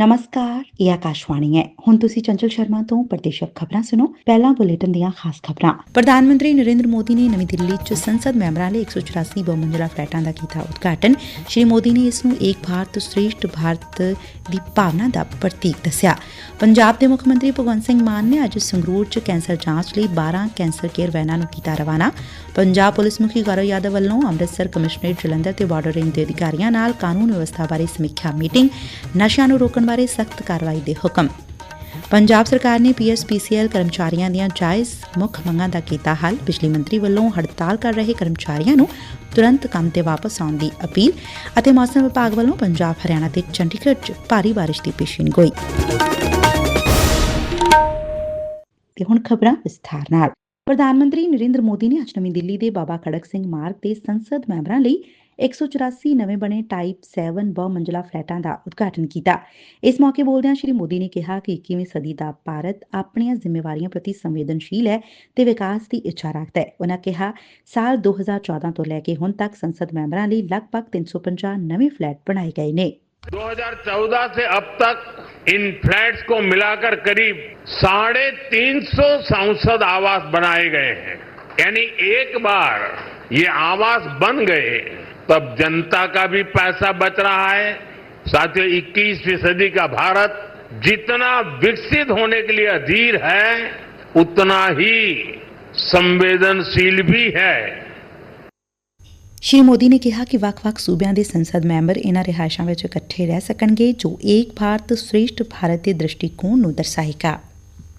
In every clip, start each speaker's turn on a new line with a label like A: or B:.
A: ਨਮਸਕਾਰ, ਇਹ ਆਕਾਸ਼ਵਾਣੀ ਹੈ। ਹੁਣ ਤੁਸੀਂ ਚੰਚਲ ਸ਼ਰਮਾ ਤੋਂ ਪ੍ਰਦੇਸ਼ਕ ਖਬਰਾਂ ਸੁਣੋ। ਪਹਿਲਾਂ ਬੁਲੇਟਿਨ ਦੀਆਂ ਖਾਸ ਖਬਰਾਂ। ਪ੍ਰਧਾਨ ਮੰਤਰੀ ਨਰਿੰਦਰ ਮੋਦੀ ਨੇ ਨਵੀਂ ਦਿੱਲੀ 'ਚ ਸੰਸਦ ਮੈਂਬਰਾਂ ਲਈ 184 ਬਹੁਮੰਜ਼ਲਾ ਫਲੈਟਾਂ ਦਾ ਕੀਤਾ ਉਦਘਾਟਨ। ਸ਼੍ਰੀ ਮੋਦੀ ਨੇ ਇਸ ਨੂੰ ਏਕ ਭਾਰਤ, ਸ੍ਰੇਸ਼ਟ ਭਾਰਤ ਦੀ ਭਾਵਨਾ ਦਾ ਪ੍ਰਤੀਕ ਦੱਸਿਆ। ਪੰਜਾਬ ਦੇ ਮੁੱਖ ਮੰਤਰੀ ਭਗਵੰਤ ਸਿੰਘ ਮਾਨ ਨੇ ਅੱਜ ਸੰਗਰੂਰ 'ਚ ਕੈਂਸਰ ਜਾਂਚ ਲਈ 12 ਕੈਂਸਰ ਕੇਅਰ ਵੈਨਾਂ ਨੂੰ ਕੀਤਾ ਰਵਾਨਾ। ਪੰਜਾਬ ਪੁਲਿਸ ਮੁਖੀ ਗੌਰਵ ਯਾਦਵ ਵੱਲੋਂ ਅੰਮ੍ਰਿਤਸਰ ਕਮਿਸ਼ਨਰੇਟ ਜਲੰਧਰ ਤੇ ਬਾਰਡਰ ਰੇਂਜ ਦੇ ਅਧਿਕਾਰੀਆਂ ਨਾਲ ਕਾਨੂੰਨ ਵਿਵਸਥਾ ਬਾਰੇ ਸਮੀਖਿਆ ਮੀਟਿੰਗ। ਨਸ਼ਿਆਂ ਨੂੰ ਰੋਕਣ ਬਾਰੇ ਸਖਤ ਕਾਰਵਾਈ ਦੇ ਹੁਕਮ। ਪੰਜਾਬ ਸਰਕਾਰ ਨੇ ਪੀਐਸਪੀਸੀਐਲ ਕਰਮਚਾਰੀਆਂ ਦੀਆਂ ਜਾਇਜ਼ ਮੁੱਖ ਮੰਗਾਂ ਦਾ ਕੀਤਾ ਹੱਲ। ਬਿਜਲੀ ਮੰਤਰੀ ਵੱਲੋਂ ਹੜਤਾਲ ਕਰ ਰਹੇ ਕਰਮਚਾਰੀਆਂ ਨੂੰ ਤੁਰੰਤ ਕੰਮ ਤੇ ਵਾਪਸ ਆਉਣ ਦੀ ਅਪੀਲ ਅਤੇ ਮੌਸਮ ਵਿਭਾਗ ਵੱਲੋਂ ਪੰਜਾਬ, ਹਰਿਆਣਾ ਤੇ ਚੰਡੀਗੜ੍ਹ 'ਚ ਭਾਰੀ ਬਾਰਿਸ਼ ਦੀ ਪੇਸ਼ੀਨਗੋਈ ਤੇ ਹੁਣ ਖਬਰਾਂ ਵਿਸਥਾਰ ਨਾਲ। ਪ੍ਰਧਾਨ ਮੰਤਰੀ ਨਰਿੰਦਰ ਮੋਦੀ ਨੇ ਅੱਜ ਨਵੀਂ ਦਿੱਲੀ ਦੇ ਬਾਬਾ ਖੜਕ ਸਿੰਘ ਮਾਰਗ ਤੇ ਸੰਸਦ ਮੈਂਬਰਾਂ ਲਈ 184 ਨਵੇਂ ਬਣੇ ਟਾਈਪ 7 ਬਹੁ ਮੰਜ਼ਲਾ ਫਲੈਟਾਂ ਦਾ ਉਦਘਾਟਨ ਕੀਤਾ ਇਸ ਮੌਕੇ ਬੋਲਦਿਆਂ ਸ਼੍ਰੀ ਮੋਦੀ ਨੇ ਕਿਹਾ ਕਿ 21ਵੀਂ ਸਦੀ ਦਾ ਭਾਰਤ ਆਪਣੀਆਂ ਜ਼ਿੰਮੇਵਾਰੀਆਂ ਪ੍ਰਤੀ ਸੰਵੇਦਨਸ਼ੀਲ ਹੈ ਤੇ ਵਿਕਾਸ ਦੀ ਇੱਛਾ ਰੱਖਦਾ ਹੈ ਉਹਨਾਂ ਕਿਹਾ ਸਾਲ 2014 ਤੋਂ ਲੈ ਕੇ ਹੁਣ ਤੱਕ ਸੰਸਦ ਮੈਂਬਰਾਂ ਲਈ ਲਗਭਗ 350 ਨਵੇਂ ਫਲੈਟ ਬਣਾਏ ਗਏ ਨੇ
B: 2014 से अब तक इन फ्लैट्स को मिलाकर करीब साढ़े तीन सौ सांसद आवास बनाए गए हैं यानी एक बार ये आवास बन गए तब जनता का भी पैसा बच रहा है साथियों 21वीं सदी का भारत जितना विकसित होने के लिए अधीर है उतना ही संवेदनशील भी है
A: ਸ਼੍ਰੀ ਮੋਦੀ ਨੇ ਕਿਹਾ ਕਿ ਵੱਖ-ਵੱਖ ਸੂਬਿਆਂ ਦੇ ਸੰਸਦ ਮੈਂਬਰ ਇਨ੍ਹਾਂ ਰਿਹਾਇਸ਼ਾਂ ਵਿੱਚ ਇਕੱਠੇ ਰਹਿ ਸਕਣਗੇ ਜੋ ਏਕ ਭਾਰਤ ਸ੍ਰੇਸ਼ਟ ਭਾਰਤ ਦੇ ਦ੍ਰਿਸ਼ਟੀਕੋਣ ਨੂੰ ਦਰਸਾਏਗਾ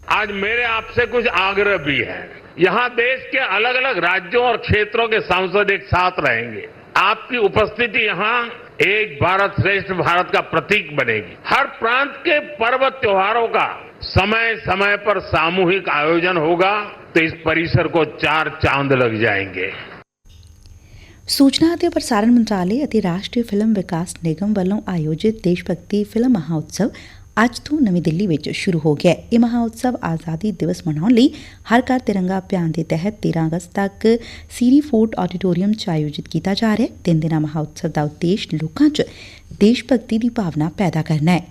B: आज मेरे आपसे कुछ आग्रह भी है यहाँ देश के अलग अलग राज्यों और क्षेत्रों के सांसद एक साथ रहेंगे आपकी उपस्थिति यहाँ एक भारत श्रेष्ठ भारत का प्रतीक बनेगी हर प्रांत के पर्व त्योहारों का समय समय पर सामूहिक आयोजन होगा तो इस परिसर को चार चांद लग जाएंगे
A: ਸੂਚਨਾ ਅਤੇ ਪ੍ਰਸਾਰਣ ਮੰਤਰਾਲੇ ਅਤੇ ਰਾਸ਼ਟਰੀ ਫਿਲਮ ਵਿਕਾਸ ਨਿਗਮ ਵੱਲੋਂ ਆਯੋਜਿਤ ਦੇਸ਼ ਭਗਤੀ ਫਿਲਮ ਮਹਾਉਤਸਵ ਅੱਜ ਤੋਂ ਨਵੀਂ ਦਿੱਲੀ ਵਿੱਚ ਸ਼ੁਰੂ ਹੋ ਗਿਆ ਹੈ। ਇਹ ਮਹਾਉਤਸਵ ਆਜ਼ਾਦੀ ਦਿਵਸ ਮਨਾਉਣ ਲਈ ਹਰ ਘਰ ਤਿਰੰਗਾ ਅਭਿਆਨ ਦੇ ਤਹਿਤ 13 ਅਗਸਤ ਤੱਕ ਸੀਰੀ ਫੋਰਟ ਆਡੀਟੋਰੀਅਮ 'ਚ ਆਯੋਜਿਤ ਕੀਤਾ ਜਾ ਰਿਹਾ ਹੈ। ਤਿੰਨ ਦਿਨਾਂ ਮਹਾਉਤਸਵ ਦਾ ਉਦੇਸ਼ ਲੋਕਾਂ 'ਚ ਦੇਸ਼ ਭਗਤੀ ਦੀ ਭਾਵਨਾ ਪੈਦਾ ਕਰਨਾ ਹੈ।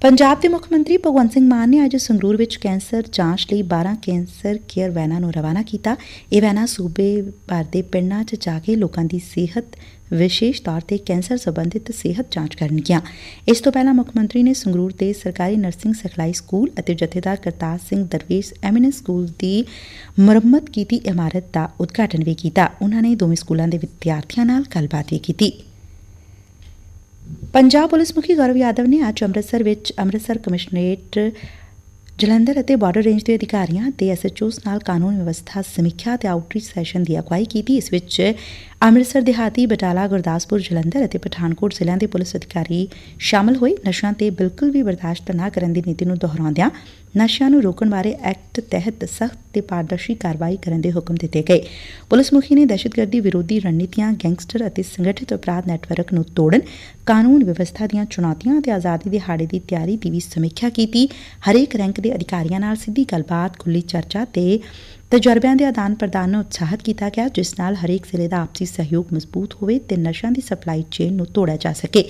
A: ਪੰਜਾਬ ਦੇ ਮੁੱਖ ਮੰਤਰੀ ਭਗਵੰਤ ਸਿੰਘ ਮਾਨ ਨੇ ਅੱਜ ਸੰਗਰੂਰ ਵਿੱਚ ਕੈਂਸਰ ਜਾਂਚ ਲਈ 12 ਕੈਂਸਰ ਕੇਅਰ ਵੈਨਾਂ ਨੂੰ ਰਵਾਨਾ ਕੀਤਾ। ਇਹ ਵੈਨਾਂ ਸੂਬੇ ਭਰ ਦੇ ਪਿੰਡਾਂ 'ਚ ਜਾ ਕੇ ਲੋਕਾਂ ਦੀ ਸਿਹਤ ਵਿਸ਼ੇਸ਼ ਤੌਰ ਤੇ ਕੈਂਸਰ ਸੰਬੰਧਿਤ ਸਿਹਤ ਜਾਂਚ ਕਰਨਗੀਆਂ। ਇਸ ਤੋਂ ਪਹਿਲਾਂ ਮੁੱਖ ਮੰਤਰੀ ਨੇ ਸੰਗਰੂਰ ਦੇ ਸਰਕਾਰੀ ਨਰਸਿੰਗ ਸਿਖਲਾਈ ਸਕੂਲ ਅਤੇ ਜਥੇਦਾਰ ਕਰਤਾਰ ਸਿੰਘ ਦਰਵੇਸ਼ ਐਮੀਨੈਂਸ ਸਕੂਲ ਦੀ ਮੁਰੰਮਤ ਕੀਤੀ ਇਮਾਰਤ ਦਾ ਉਦਘਾਟਨ ਵੀ ਕੀਤਾ। ਉਹਨਾਂ ਨੇ ਦੋਵੇਂ ਸਕੂਲਾਂ ਦੇ ਵਿਦਿਆਰਥੀਆਂ ਨਾਲ ਗੱਲਬਾਤ ਵੀ ਕੀਤੀ। ਪੰਜਾਬ ਪੁਲਿਸ ਮੁਖੀ ਗੌਰਵ ਯਾਦਵ ਨੇ ਅੱਜ ਅੰਮ੍ਰਿਤਸਰ ਵਿੱਚ ਅੰਮ੍ਰਿਤਸਰ ਕਮਿਸ਼ਨਰੇਟ ਜਲੰਧਰ ਅਤੇ ਬਾਰਡਰ ਰੇਂਜ ਦੇ ਅਧਿਕਾਰੀਆਂ ਤੇ ਐਸਐਚਓਸ ਨਾਲ ਕਾਨੂੰਨ ਵਿਵਸਥਾ ਸਮੀਖਿਆ ਤੇ ਆਊਟਰੀਚ ਸੈਸ਼ਨ ਦੀ ਅਗਵਾਈ ਕੀਤੀ। ਇਸ ਵਿੱਚ ਅੰਮ੍ਰਿਤਸਰ ਦਿਹਾਤੀ ਬਟਾਲਾ, ਗੁਰਦਾਸਪੁਰ, ਜਲੰਧਰ ਅਤੇ ਪਠਾਨਕੋਟ ਜ਼ਿਲ੍ਹਿਆਂ ਦੇ ਪੁਲਿਸ ਅਧਿਕਾਰੀ ਸ਼ਾਮਲ ਹੋਏ। ਨਸ਼ਿਆਂ ਤੇ ਬਿਲਕੁਲ ਵੀ ਬਰਦਾਸ਼ਤ ਨਾ ਕਰਨ ਦੀ ਨੀਤੀ ਨੂੰ ਦੁਹਰਾਉਂਦਿਆਂ ਨਸ਼ਿਆਂ ਨੂੰ ਰੋਕਣ ਬਾਰੇ ਐਕਟ ਤਹਿਤ ਸਖਤ ਤੇ ਪਾਰਦਰਸ਼ੀ ਕਾਰਵਾਈ ਕਰਨ ਦੇ ਹੁਕਮ ਦਿੱਤੇ ਗਏ। ਪੁਲਿਸ ਮੁਖੀ ਨੇ ਦਹਿਸ਼ਤਗਰਦੀ ਵਿਰੋਧੀ ਰਣਨੀਤੀਆਂ, ਗੈਂਗਸਟਰ ਅਤੇ ਸੰਗਠਿਤ ਅਪਰਾਧ ਨੈਟਵਰਕ ਨੂੰ ਤੋੜਨ, ਕਾਨੂੰਨ ਵਿਵਸਥਾ ਦੀਆਂ ਚੁਣੌਤੀਆਂ ਅਤੇ ਆਜ਼ਾਦੀ ਦਿਹਾੜੇ ਦੀ ਤਿਆਰੀ ਦੀ ਵੀ ਸਮੀਖਿਆ ਕੀਤੀ। ਹਰੇਕ ਰੈਂਕ ਦੇ ਅਧਿਕਾਰੀਆਂ ਨਾਲ ਸਿੱਧੀ ਗੱਲਬਾਤ ਖੁੱਲੀ ਚਰਚਾ ਤੇ ਤਜਰਬਿਆਂ ਦੇ ਆਦਾਨ ਪ੍ਰਦਾਨ ਨੂੰ ਉਤਸ਼ਾਹਿਤ ਕੀਤਾ ਗਿਆ, ਜਿਸ ਨਾਲ ਹਰੇਕ ਜ਼ਿਲ੍ਹੇ ਦਾ ਆਪਸੀ ਸਹਿਯੋਗ ਮਜ਼ਬੂਤ ਹੋਵੇ ਤੇ ਨਸ਼ਿਆਂ ਦੀ ਸਪਲਾਈ ਚੇਨ ਨੂੰ ਤੋੜਿਆ ਜਾ ਸਕੇ।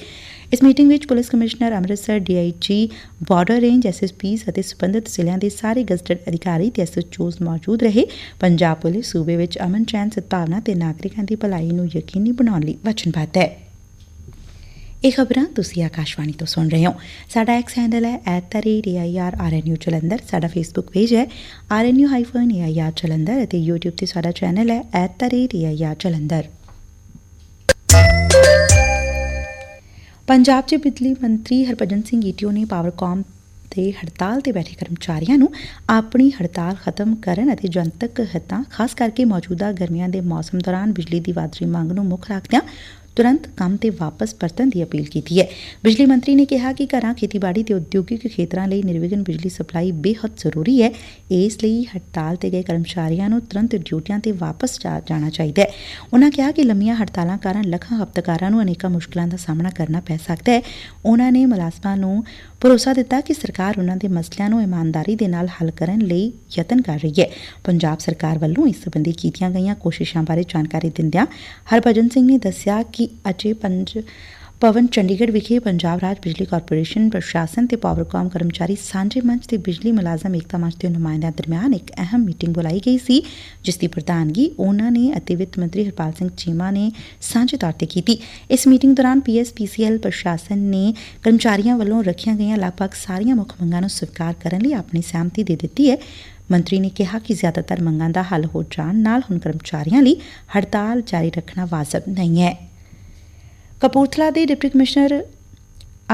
A: ਇਸ ਮੀਟਿੰਗ ਵਿੱਚ police commissioner Amritsar, DIG, border range SSPs ਅਤੇ ਸਬੰਧਤ ਜ਼ਿਲ੍ਹਿਆਂ ਦੇ ਸਾਰੇ ਗਜ਼ਟਡ ਅਧਿਕਾਰੀ ਤੇ ਐਸਐਚਓਸ ਮੌਜੂਦ ਰਹੇ। ਪੰਜਾਬ ਪੁਲਿਸ ਸੂਬੇ ਵਿੱਚ ਅਮਨ ਚੈਨ ਸਦਭਾਵਨਾ ਤੇ ਨਾਗਰਿਕਾਂ ਦੀ ਭਲਾਈ ਨੂੰ ਯਕੀਨੀ ਬਣਾਉਣ ਲਈ ਵਚਨਬੱਧ ਹੈ। ਇਹ ਖਬਰਾਂ ਤੁਸੀਂ ਆਕਾਸ਼ਵਾਣੀ ਤੋਂ ਸੁਣ ਰਹੇ ਹੋ। ਸਾਡਾ ਐਕਸ ਹੈਂਡਲ ਹੈ @airrnu ਜਲੰਧਰ। ਸਾਡਾ ਫੇਸਬੁੱਕ ਪੇਜ ਹੈ rnu-air ਜਲੰਧਰ ਅਤੇ YouTube ਤੇ ਸਾਡਾ ਚੈਨਲ ਹੈ @air ਜਲੰਧਰ ਪੰਜਾਬ 'ਚ ਬਿਜਲੀ ਮੰਤਰੀ ਹਰਭਜਨ ਸਿੰਘ ਈਟੀਓ ਨੇ ਪਾਵਰਕਾਮ ਤੇ ਹੜਤਾਲ ਤੇ ਬੈਠੇ ਕਰਮਚਾਰੀਆਂ ਨੂੰ ਆਪਣੀ ਹੜਤਾਲ ਖਤਮ ਕਰਨ ਅਤੇ ਜਨਤਕ ਹਿੱਤਾਂ, ਖਾਸ ਕਰਕੇ ਮੌਜੂਦਾ ਗਰਮੀਆਂ ਦੇ ਮੌਸਮ ਦੌਰਾਨ ਬਿਜਲੀ ਦੀ ਵਾਧਰੀ ਮੰਗ ਨੂੰ ਮੁੱਖ ਰੱਖਦਿਆਂ ਤੁਰੰਤ ਕੰਮ ਤੇ ਵਾਪਸ ਪਰਤਣ ਦੀ ਅਪੀਲ ਕੀਤੀ ਹੈ। ਬਿਜਲੀ ਮੰਤਰੀ ਨੇ ਕਿਹਾ ਕਿ ਘਰਾਂ, ਖੇਤੀਬਾੜੀ ਤੇ ਉਦਯੋਗਿਕ ਖੇਤਰਾਂ ਲਈ ਨਿਰਵਿਘਨ ਬਿਜਲੀ ਸਪਲਾਈ ਬੇਹੱਦ ਜ਼ਰੂਰੀ ਹੈ। ਇਸ ਲਈ ਹੜਤਾਲ ਤੇ ਗਏ ਕਰਮਚਾਰੀਆਂ ਨੂੰ ਤੁਰੰਤ ਡਿਊਟੀਆਂ ਤੇ ਵਾਪਸ ਜਾਣਾ ਚਾਹੀਦਾ ਹੈ। ਉਹਨਾਂ ਕਿਹਾ ਕਿ ਲੰਮੀਆਂ ਹੜਤਾਲਾਂ ਕਾਰਨ ਲੱਖਾਂ ਖਪਤਕਾਰਾਂ ਨੂੰ ਅਨੇਕਾਂ ਮੁਸ਼ਕਲਾਂ ਦਾ ਸਾਹਮਣਾ ਕਰਨਾ ਪੈ ਸਕਦਾ ਹੈ। ਉਹਨਾਂ ਨੇ ਮੁਲਾਜ਼ਮਾਂ ਨੂੰ ਭਰੋਸਾ ਦਿੱਤਾ ਕਿ ਸਰਕਾਰ ਉਹਨਾਂ ਦੇ ਮਸਲਿਆਂ ਨੂੰ ਇਮਾਨਦਾਰੀ ਦੇ ਨਾਲ ਹੱਲ ਕਰਨ ਲਈ ਯਤਨ ਕਰ ਰਹੀ ਹੈ। ਪੰਜਾਬ ਸਰਕਾਰ ਵੱਲੋਂ ਇਸ ਸੰਬੰਧੀ ਕੀਤੀਆਂ ਗਈਆਂ ਕੋਸ਼ਿਸ਼ਾਂ ਬਾਰੇ ਜਾਣਕਾਰੀ ਦਿੰਦਿਆਂ ਹਰਭਜਨ ਸਿੰਘ ਨੇ ਦੱਸਿਆ ਕਿ ਅਜੇ ਪੰਜ ਭਵਨ ਚੰਡੀਗੜ੍ਹ ਵਿਖੇ ਪੰਜਾਬ ਰਾਜ ਬਿਜਲੀ ਕਾਰਪੋਰੇਸ਼ਨ ਪ੍ਰਸ਼ਾਸਨ ਤੇ ਪਾਵਰਕਾਮ ਕਰਮਚਾਰੀ ਸਾਂਝੇ ਮੰਚ ਤੇ ਬਿਜਲੀ ਮੁਲਾਜ਼ਮ ਏਕਤਾ ਮੰਚ ਦੇ ਨੁਮਾਇੰਦਿਆਂ ਦਰਮਿਆਨ ਇੱਕ ਅਹਿਮ ਮੀਟਿੰਗ ਬੁਲਾਈ ਗਈ ਸੀ, ਜਿਸ ਦੀ ਪ੍ਰਧਾਨਗੀ ਉਹਨਾਂ ਨੇ ਅਤੇ ਵਿੱਤ ਮੰਤਰੀ ਹਰਪਾਲ ਸਿੰਘ ਚੀਮਾ ਨੇ ਸਾਂਝੇ ਤੌਰ ਤੇ ਕੀਤੀ। ਇਸ ਮੀਟਿੰਗ ਦੌਰਾਨ ਪੀਐਸਪੀਸੀਐਲ ਪ੍ਰਸ਼ਾਸਨ ਨੇ ਕਰਮਚਾਰੀਆਂ ਵੱਲੋਂ ਰੱਖੀਆਂ ਗਈਆਂ ਲਗਭਗ ਸਾਰੀਆਂ ਮੁੱਖ ਮੰਗਾਂ ਨੂੰ ਸਵੀਕਾਰ ਕਰਨ ਲਈ ਆਪਣੀ ਸਹਿਮਤੀ ਦੇ ਦਿੱਤੀ ਹੈ। ਮੰਤਰੀ ਨੇ ਕਿਹਾ ਕਿ ਜ਼ਿਆਦਾਤਰ ਮੰਗਾਂ ਦਾ ਹੱਲ ਹੋ ਜਾਣ ਨਾਲ ਹੁਣ ਕਰਮਚਾਰੀਆਂ ਲਈ ਹੜਤਾਲ ਜਾਰੀ ਰੱਖਣਾ ਵਾਜਬ ਨਹੀਂ ਹੈ। ਕਪੂਰਥਲਾ ਦੇ ਡਿਪਟੀ ਕਮਿਸ਼ਨਰ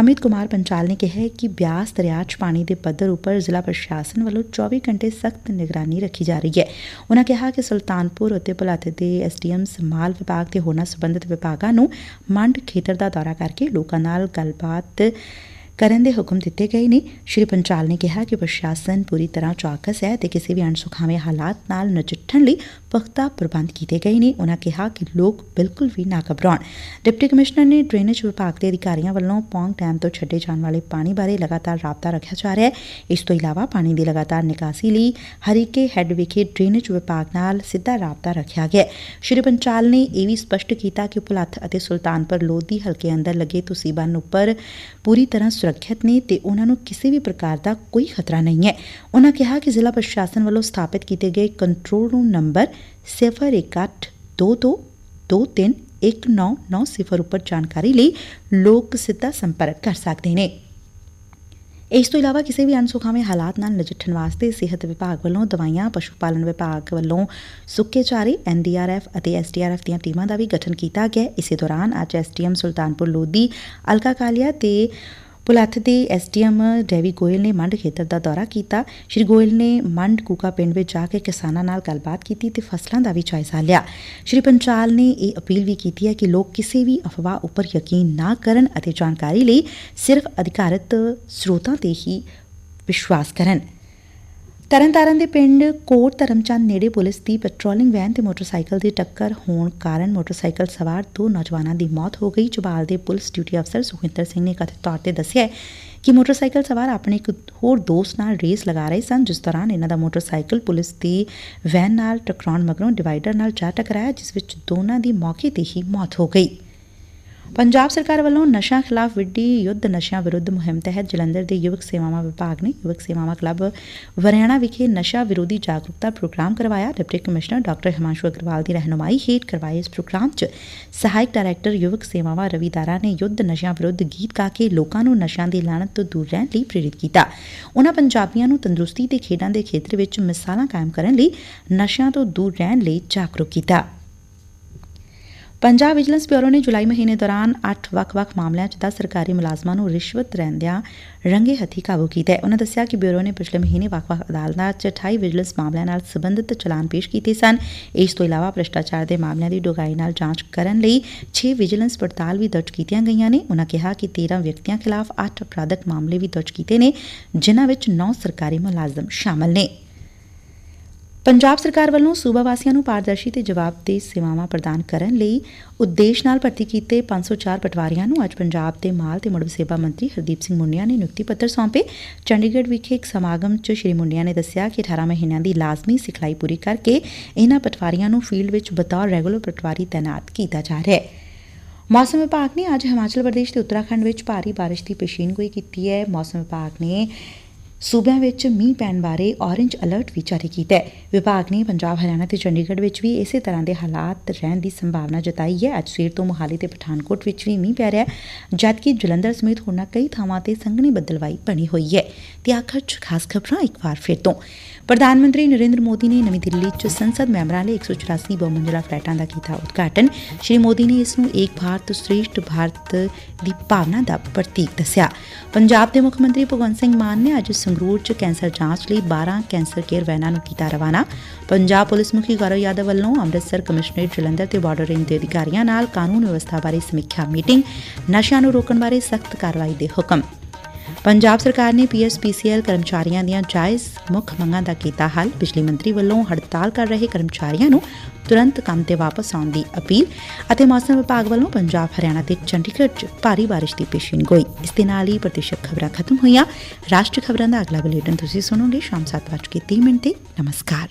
A: ਅਮਿਤ ਕੁਮਾਰ ਪੰਚਾਲ ਨੇ ਕਿਹਾ ਕਿ ਬਿਆਸ ਦਰਿਆ 'ਚ ਪਾਣੀ ਦੇ ਪੱਧਰ ਉੱਪਰ ਜ਼ਿਲ੍ਹਾ ਪ੍ਰਸ਼ਾਸਨ ਵੱਲੋਂ 24 ਘੰਟੇ ਸਖਤ ਨਿਗਰਾਨੀ ਰੱਖੀ ਜਾ ਰਹੀ ਹੈ। ਉਨ੍ਹਾਂ ਕਿਹਾ ਕਿ ਸੁਲਤਾਨਪੁਰ ਅਤੇ ਭੁਲੱਥ ਦੇ ਐਸਡੀਐਮ ਸਮਾਲ ਵਿਭਾਗ ਤੇ ਹੋਰਨਾਂ ਸਬੰਧਤ ਵਿਭਾਗਾਂ ਨੂੰ ਮੰਡ ਖੇਤਰ ਦਾ ਦੌਰਾ ਕਰਕੇ ਲੋਕਾਂ ਨਾਲ ਗੱਲਬਾਤ ਕਰਨ ਦੇ ਹੁਕਮ ਦਿੱਤੇ ਗਏ ਨੇ। ਸ਼੍ਰੀ ਪੰਚਾਲ ਨੇ ਕਿਹਾ ਕਿ ਪ੍ਰਸ਼ਾਸਨ ਪੂਰੀ ਤਰ੍ਹਾਂ ਚੌਕਸ ਹੈ ਤੇ ਕਿਸੇ ਵੀ ਅਣਸੁਖਾਵੇਂ ਹਾਲਾਤ ਨਾਲ ਨਜਿੱਠਣ ਲਈ ਪੁਖਤਾ ਪ੍ਰਬੰਧ ਕੀਤੇ ਗਏ ਨੇ। ਉਨ੍ਹਾਂ ਕਿਹਾ ਕਿ ਲੋਕ ਬਿਲਕੁਲ ਵੀ ਨਾ ਘਬਰਾਉਣ। ਡਿਪਟੀ ਕਮਿਸ਼ਨਰ ਨੇ ਡਰੇਨੇਜ ਵਿਭਾਗ ਦੇ ਅਧਿਕਾਰੀਆਂ ਵੱਲੋਂ ਪੌਂਗ ਡੈਮ ਤੋਂ ਛੱਡੇ ਜਾਣ ਵਾਲੇ ਪਾਣੀ ਬਾਰੇ ਲਗਾਤਾਰ ਰਾਬਤਾ ਰੱਖਿਆ ਜਾ ਰਿਹਾ ਹੈ। ਇਸ ਤੋਂ ਇਲਾਵਾ ਪਾਣੀ ਦੀ ਲਗਾਤਾਰ ਨਿਕਾਸੀ ਲਈ ਹਰੀਕੇ ਹੈੱਡ ਵਿਖੇ ਡਰੇਨੇਜ ਵਿਭਾਗ ਨਾਲ ਸਿੱਧਾ ਰਾਬਤਾ ਰੱਖਿਆ ਗਿਆ ਸ਼੍ਰੀ ਪੰਚਾਲ ਨੇ ਇਹ ਵੀ ਸਪਸ਼ਟ ਕੀਤਾ ਕਿ ਭੁਲੱਥ ਅਤੇ ਸੁਲਤਾਨਪੁਰ ਲੋਧੀ ਹਲਕੇ ਅੰਦਰ ਲੱਗੇ ਤੁਸੀਬਨ ਬੰਨ ਉੱਪਰ ਪੂਰੀ ਤਰ੍ਹਾਂ ਸੁਰੱਖਿਅਤ ਨੇ ਤੇ ਉਹਨਾਂ ਨੂੰ ਕਿਸੇ ਵੀ ਪ੍ਰਕਾਰ ਦਾ ਕੋਈ ਖਤਰਾ ਨਹੀਂ ਹੈ। ਉਹਨਾਂ ਕਿਹਾ ਕਿ ਜ਼ਿਲ੍ਹਾ ਪ੍ਰਸ਼ਾਸਨ ਵੱਲੋਂ ਸਥਾਪਿਤ ਕੀਤੇ ਗਏ ਕੰਟਰੋਲ ਰੂਮ ਨੰਬਰ 0182231990 ਉੱਪਰ ਜਾਣਕਾਰੀ ਲਈ ਲੋਕ ਸਿੱਧਾ ਸੰਪਰਕ ਕਰ ਸਕਦੇ ਨੇ ਇਸ ਤੋਂ ਇਲਾਵਾ ਕਿਸੇ ਵੀ ਅਣਸੁਖਾਵੇਂ ਹਾਲਾਤ ਨਾਲ ਨਜਿੱਠਣ ਵਾਸਤੇ ਸਿਹਤ ਵਿਭਾਗ ਵੱਲੋਂ ਦਵਾਈਆਂ ਪਸ਼ੂ ਪਾਲਣ ਵਿਭਾਗ ਵੱਲੋਂ ਸੁੱਕੇ ਚਾਰੇ ਐਨਡੀਆਰਐਫ ਅਤੇ ਐਸਡੀਆਰਐਫ ਦੀਆਂ ਟੀਮਾਂ ਦਾ ਵੀ ਗਠਨ ਕੀਤਾ ਗਿਆ ਇਸੇ ਦੌਰਾਨ ਅੱਜ ਐਸਡੀਐਮ ਸੁਲਤਾਨਪੁਰ ਲੋਧੀ ਅਲਕਾ ਕਾਲੀਆ ਤੇ ਪੁਲੱਥ ਦੇ ਐਸਡੀਐਮ ਡੈਵੀ ਗੋਇਲ ਨੇ ਮੰਡ ਖੇਤਰ ਦਾ ਦੌਰਾ ਕੀਤਾ। ਸ਼੍ਰੀ ਗੋਇਲ ਨੇ ਮੰਡ ਕੂਕਾ ਪਿੰਡ ਵਿੱਚ ਜਾ ਕੇ ਕਿਸਾਨਾਂ ਨਾਲ ਗੱਲਬਾਤ ਕੀਤੀ ਤੇ ਫਸਲਾਂ ਦਾ ਵੀ ਜਾਇਜ਼ਾ ਲਿਆ। ਸ਼੍ਰੀ ਪੰਚਾਲ ਨੇ ਇਹ ਅਪੀਲ ਵੀ ਕੀਤੀ ਹੈ ਕਿ ਲੋਕ ਕਿਸੇ ਵੀ ਅਫਵਾਹ ਉੱਪਰ ਯਕੀਨ ਨਾ ਕਰਨ ਅਤੇ ਜਾਣਕਾਰੀ ਲਈ ਸਿਰਫ ਅਧਿਕਾਰਤ ਸਰੋਤਾਂ ਤੇ ਹੀ ਵਿਸ਼ਵਾਸ ਕਰਨ। ਤਰਨਤਾਰਨ ਦੇ ਪਿੰਡ ਕੋਟ ਧਰਮਚੰਦ ਨੇੜੇ ਪੁਲਿਸ ਦੀ ਪੈਟਰੋਲਿੰਗ ਵੈਨ ਤੇ ਮੋਟਰਸਾਈਕਲ ਦੀ ਟੱਕਰ ਹੋਣ ਕਾਰਨ ਮੋਟਰਸਾਈਕਲ ਸਵਾਰ ਦੋ ਨੌਜਵਾਨਾਂ ਦੀ ਮੌਤ ਹੋ ਗਈ। ਚਬਾਲ ਦੇ ਪੁਲਿਸ ਡਿਊਟੀ ਅਫਸਰ ਸੁਖਿੰਦਰ ਸਿੰਘ ਨੇ ਕਥਿਤ ਤੌਰ ਤੇ ਦੱਸਿਆ ਕਿ ਮੋਟਰਸਾਈਕਲ ਸਵਾਰ ਆਪਣੇ ਇੱਕ ਹੋਰ ਦੋਸਤ ਨਾਲ ਰੇਸ ਲਗਾ ਰਹੇ ਸਨ, ਜਿਸ ਦੌਰਾਨ ਇਹਨਾਂ ਦਾ ਮੋਟਰਸਾਈਕਲ ਪੁਲਿਸ ਦੀ ਵੈਨ ਨਾਲ ਟਕਰਾਉਣ ਮਗਰੋਂ ਡਿਵਾਈਡਰ ਨਾਲ ਜਾ ਟਕਰਾਇਆ, ਜਿਸ ਵਿੱਚ ਦੋਨਾਂ ਦੀ ਮੌਕੇ ਤੇ ਹੀ ਮੌਤ ਹੋ ਗਈ। ਪੰਜਾਬ ਸਰਕਾਰ ਵੱਲੋਂ ਨਸ਼ਾ ਖਿਲਾਫ ਵਿੱਢੀ ਯੁੱਧ ਨਸ਼ਿਆਂ ਵਿਰੁੱਧ ਮੁਹਿੰਮ ਤਹਿਤ ਜਲੰਧਰ ਦੇ ਯੁਵਕ ਸੇਵਾਵਾਂ ਵਿਭਾਗ ਨੇ ਯੁਵਕ ਸੇਵਾਵਾਂ ਕਲੱਬ ਵਰਿਆਣਾ ਵਿਖੇ ਨਸ਼ਾ ਵਿਰੋਧੀ ਜਾਗਰੂਕਤਾ ਪ੍ਰੋਗਰਾਮ ਕਰਵਾਇਆ। Deputy commissioner doctor Himanshu Aggarwal ਦੀ ਰਹਿਨੁਮਾਈ ਹੇਠ ਕਰਵਾਏ ਇਸ ਪ੍ਰੋਗਰਾਮ 'ਚ ਸਹਾਇਕ ਡਾਇਰੈਕਟਰ ਯੁਵਕ ਸੇਵਾਵਾਂ ਰਵੀਦਾਰਾ ਨੇ ਯੁੱਧ ਨਸ਼ਿਆਂ ਵਿਰੁੱਧ ਗੀਤ ਗਾ ਕੇ ਲੋਕਾਂ ਨੂੰ ਨਸ਼ਿਆਂ ਦੀ ਲਾਹਨਤ ਤੋਂ ਦੂਰ ਰਹਿਣ ਲਈ ਪ੍ਰੇਰਿਤ ਕੀਤਾ। ਉਹਨਾਂ ਪੰਜਾਬੀਆਂ ਨੂੰ ਤੰਦਰੁਸਤੀ ਤੇ ਖੇਡਾਂ ਦੇ ਖੇਤਰ ਵਿੱਚ ਮਿਸਾਲਾਂ ਕਾਇਮ ਕਰਨ ਲਈ ਨਸ਼ਿਆਂ ਤੋਂ ਦੂਰ ਰਹਿਣ ਲਈ ਜਾਗਰੂਕ ਕੀਤਾ। ਪੰਜਾਬ ਵਿਜੀਲੈਂਸ ਬਿਊਰੋ ਨੇ ਜੁਲਾਈ ਮਹੀਨੇ ਦੌਰਾਨ 8 ਵੱਖ-ਵੱਖ ਮਾਮਲਿਆਂ 'ਚ 10 ਸਰਕਾਰੀ ਮੁਲਾਜ਼ਮਾਂ ਨੂੰ ਰਿਸ਼ਵਤ ਰਹਿੰਦਿਆਂ ਰੰਗੇ ਹੱਥੀ ਕਾਬੂ ਕੀਤਾ ਹੈ। ਉਹਨਾਂ ਦੱਸਿਆ ਕਿ ਬਿਊਰੋ ਨੇ ਪਿਛਲੇ ਮਹੀਨੇ ਵੱਖ-ਵੱਖ ਅਦਾਲਤਾਂ 'ਚ 28 ਵਿਜੀਲੈਂਸ ਮਾਮਲਿਆਂ ਨਾਲ ਸਬੰਧਤ ਚਲਾਨ ਪੇਸ਼ ਕੀਤੇ ਸਨ। ਇਸ ਤੋਂ ਇਲਾਵਾ ਭ੍ਰਿਸ਼ਟਾਚਾਰ ਦੇ ਮਾਮਲਿਆਂ ਦੀ ਡੂੰਘਾਈ ਨਾਲ ਜਾਂਚ ਕਰਨ ਲਈ 6 ਵਿਜੀਲੈਂਸ ਪੜਤਾਲ ਵੀ ਦਰਜ ਕੀਤੀਆਂ ਗਈਆਂ ਨੇ। ਉਹਨਾਂ ਕਿਹਾ ਕਿ 13 ਵਿਅਕਤੀਆਂ ਖਿਲਾਫ 8 ਅਪਰਾਧਕ ਮਾਮਲੇ ਵੀ ਦਰਜ ਕੀਤੇ ਨੇ, ਜਿਨ੍ਹਾਂ ਵਿੱਚ 9 ਸਰਕਾਰੀ ਮੁਲਾਜ਼ਮ ਸ਼ਾਮਲ ਨੇ। ਪੰਜਾਬ ਸਰਕਾਰ ਵੱਲੋਂ ਸੂਬਾ ਵਾਸੀਆਂ ਨੂੰ ਪਾਰਦਰਸ਼ੀ ਤੇ ਜਵਾਬਦੇਹ ਸੇਵਾਵਾਂ ਪ੍ਰਦਾਨ ਕਰਨ ਲਈ ਉਦੇਸ਼ ਨਾਲ ਭਰਤੀ ਕੀਤੇ 504 ਪਟਵਾਰੀਆਂ ਨੂੰ ਅੱਜ ਪੰਜਾਬ ਦੇ ਮਾਲ ਤੇ ਮੁੜ ਵਸੇਬਾ ਮੰਤਰੀ ਹਰਦੀਪ ਸਿੰਘ ਮੁੰਡਿਆ ਨੇ ਨਿਯੁਕਤੀ ਪੱਤਰ ਸੌਂਪੇ। ਚੰਡੀਗੜ੍ਹ ਵਿਖੇ ਇੱਕ ਸਮਾਗਮ 'ਚ ਸ਼੍ਰੀ ਮੁੰਡਿਆ ਨੇ ਦੱਸਿਆ ਕਿ 18 ਮਹੀਨਿਆਂ ਦੀ ਲਾਜ਼ਮੀ ਸਿਖਲਾਈ ਪੂਰੀ ਕਰਕੇ ਇਹਨਾਂ ਪਟਵਾਰੀਆਂ ਨੂੰ ਫੀਲਡ ਵਿੱਚ ਬਤੌਰ ਰੈਗੂਲਰ ਪਟਵਾਰੀ ਤਾਇਨਾਤ ਕੀਤਾ ਜਾ ਰਿਹਾ ਹੈ। ਮੌਸਮ ਵਿਭਾਗ ਨੇ ਅੱਜ ਹਿਮਾਚਲ ਪ੍ਰਦੇਸ਼ ਤੇ ਉੱਤਰਾਖੰਡ ਵਿੱਚ ਭਾਰੀ ਬਾਰਿਸ਼ ਦੀ ਪੇਸ਼ੀਨਗੋਈ ਕੀਤੀ ਹੈ। ਮੌਸਮ ਵਿਭਾਗ ਨੇ ਸੂਬਿਆਂ ਵਿੱਚ ਮੀਂਹ ਪੈਣ ਬਾਰੇ ਔਰੰਜ ਅਲਰਟ ਵੀ ਜਾਰੀ ਕੀਤਾ ਹੈ। ਵਿਭਾਗ ਨੇ ਪੰਜਾਬ, ਹਰਿਆਣਾ ਤੇ ਚੰਡੀਗੜ੍ਹ ਵਿੱਚ ਵੀ ਇਸੇ ਤਰ੍ਹਾਂ ਦੇ ਹਾਲਾਤ ਰਹਿਣ ਦੀ ਸੰਭਾਵਨਾ ਜਤਾਈ ਹੈ। ਅੱਜ ਸਵੇਰ ਤੋਂ ਮੋਹਾਲੀ ਤੇ ਪਠਾਨਕੋਟ ਵਿੱਚ ਵੀ ਮੀਂਹ ਪੈ ਰਿਹਾ ਹੈ, ਜਦਕਿ ਜਲੰਧਰ ਸਮੇਤ ਹੋਰਨਾਂ ਕਈ ਥਾਵਾਂ ਤੇ ਸੰਘਣੀ ਬੱਦਲਵਾਈ ਬਣੀ ਹੋਈ ਹੈ। ਤੇ ਆਖਰ 'ਚ ਖਾਸ ਖਬਰਾਂ ਇੱਕ ਵਾਰ ਫਿਰ ਤੋਂ। ਪ੍ਰਧਾਨ ਮੰਤਰੀ ਨਰਿੰਦਰ ਮੋਦੀ ਨੇ ਨਵੀਂ ਦਿੱਲੀ 'ਚ ਸੰਸਦ ਮੈਂਬਰਾਂ ਲਈ 184 ਬਹੁਮੰਜ਼ਿਲਾ ਫਲੈਟਾਂ ਦਾ ਕੀਤਾ ਉਦਘਾਟਨ। ਸ਼੍ਰੀ ਮੋਦੀ ਨੇ ਇਸ ਨੂੰ ਏਕ ਭਾਰਤ ਸ਼੍ਰੇਸ਼ਠ ਭਾਰਤ ਦੀ ਭਾਵਨਾ ਦਾ ਪ੍ਰਤੀਕ ਦੱਸਿਆ। ਪੰਜਾਬ ਦੇ ਮੁੱਖ ਮੰਤਰੀ ਭਗਵੰਤ ਸਿੰਘ ਮਾਨ ਨੇ ਅੱਜ ਸੰਗਰੂਰ 'ਚ ਕੈਂਸਰ ਜਾਂਚ ਲਈ 12 ਕੈਂਸਰ ਕੇਅਰ ਵੈਨਾਂ ਨੂੰ ਕੀਤਾ ਰਵਾਨਾ। ਪੰਜਾਬ ਪੁਲਿਸ ਮੁਖੀ ਗੌਰਵ ਯਾਦਵ ਵੱਲੋਂ ਅੰਮ੍ਰਿਤਸਰ ਕਮਿਸ਼ਨਰੇਟ ਜਲੰਧਰ ਤੇ ਬਾਰਡਰ ਰੇਂਜ ਦੇ ਅਧਿਕਾਰੀਆਂ ਨਾਲ ਕਾਨੂੰਨ ਵਿਵਸਥਾ ਬਾਰੇ ਸਮੀਖਿਆ ਮੀਟਿੰਗ, ਨਸ਼ਿਆਂ ਨੂੰ ਰੋਕਣ ਬਾਰੇ ਸਖਤ ਕਾਰਵਾਈ ਦੇ ਹੁਕਮ। ਪੰਜਾਬ ਸਰਕਾਰ ਨੇ ਪੀਐਸਪੀਸੀਐਲ ਕਰਮਚਾਰੀਆਂ ਦੀਆਂ ਜਾਇਜ਼ ਮੁੱਖ ਮੰਗਾਂ ਦਾ ਕੀਤਾ ਹੱਲ। ਬਿਜਲੀ ਮੰਤਰੀ ਵੱਲੋਂ ਹੜਤਾਲ ਕਰ ਰਹੇ ਕਰਮਚਾਰੀਆਂ ਨੂੰ ਤੁਰੰਤ ਕੰਮ ਤੇ ਵਾਪਸ ਆਉਣ ਦੀ ਅਪੀਲ ਅਤੇ ਮੌਸਮ ਵਿਭਾਗ ਵੱਲੋਂ ਪੰਜਾਬ, ਹਰਿਆਣਾ ਤੇ ਚੰਡੀਗੜ੍ਹ 'ਚ ਭਾਰੀ ਬਾਰਿਸ਼ ਦੀ ਪੇਸ਼ੀਨਗੋਈ ਇਸ ਦੇ ਨਾਲ ਹੀ ਪ੍ਰਤੀਸ਼ਤ ਖਬਰਾਂ ਖਤਮ ਹੋਈਆਂ। ਰਾਸ਼ਟਰੀ ਖਬਰਾਂ ਦਾ ਅਗਲਾ ਬੁਲੇਟਿਨ ਤੁਸੀਂ ਸੁਣੋਗੇ ਸ਼ਾਮ 7:30 ਮਿੰਟ ਤੇ। ਨਮਸਕਾਰ।